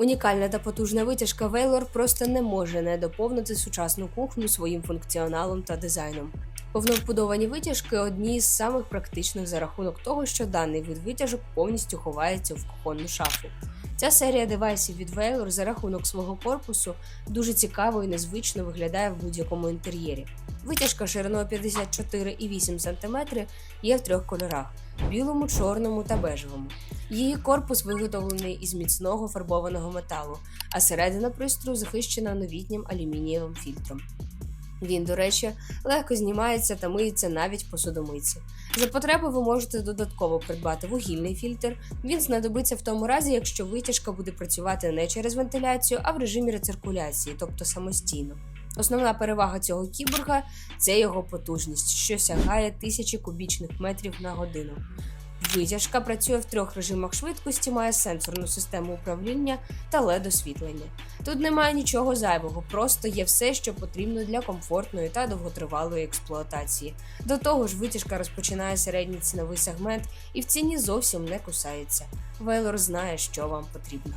Унікальна та потужна витяжка Veylor просто не може не доповнити сучасну кухню своїм функціоналом та дизайном. Повновбудовані витяжки одні з самих практичних за рахунок того, що даний вид витяжок повністю ховається в кухонну шафу. Ця серія девайсів від Veylor за рахунок свого корпусу дуже цікаво і незвично виглядає в будь-якому інтер'єрі. Витяжка шириною 54,8 см є в трьох кольорах: білому, чорному та бежевому. Її корпус виготовлений із міцного фарбованого металу, а середина пристрою захищена новітнім алюмінієвим фільтром. Він, до речі, легко знімається та миється навіть посудомийці. За потреби ви можете додатково придбати вугільний фільтр. Він знадобиться в тому разі, якщо витяжка буде працювати не через вентиляцію, а в режимі рециркуляції, тобто самостійно. Основна перевага цього кіборга це його потужність, що сягає тисячі кубічних метрів на годину. Витяжка працює в трьох режимах швидкості, має сенсорну систему управління та led освітлення. Тут немає нічого зайвого, просто є все, що потрібно для комфортної та довготривалої експлуатації. До того ж, витяжка розпочинає середній ціновий сегмент і в ціні зовсім не кусається. Вейлор знає, що вам потрібно.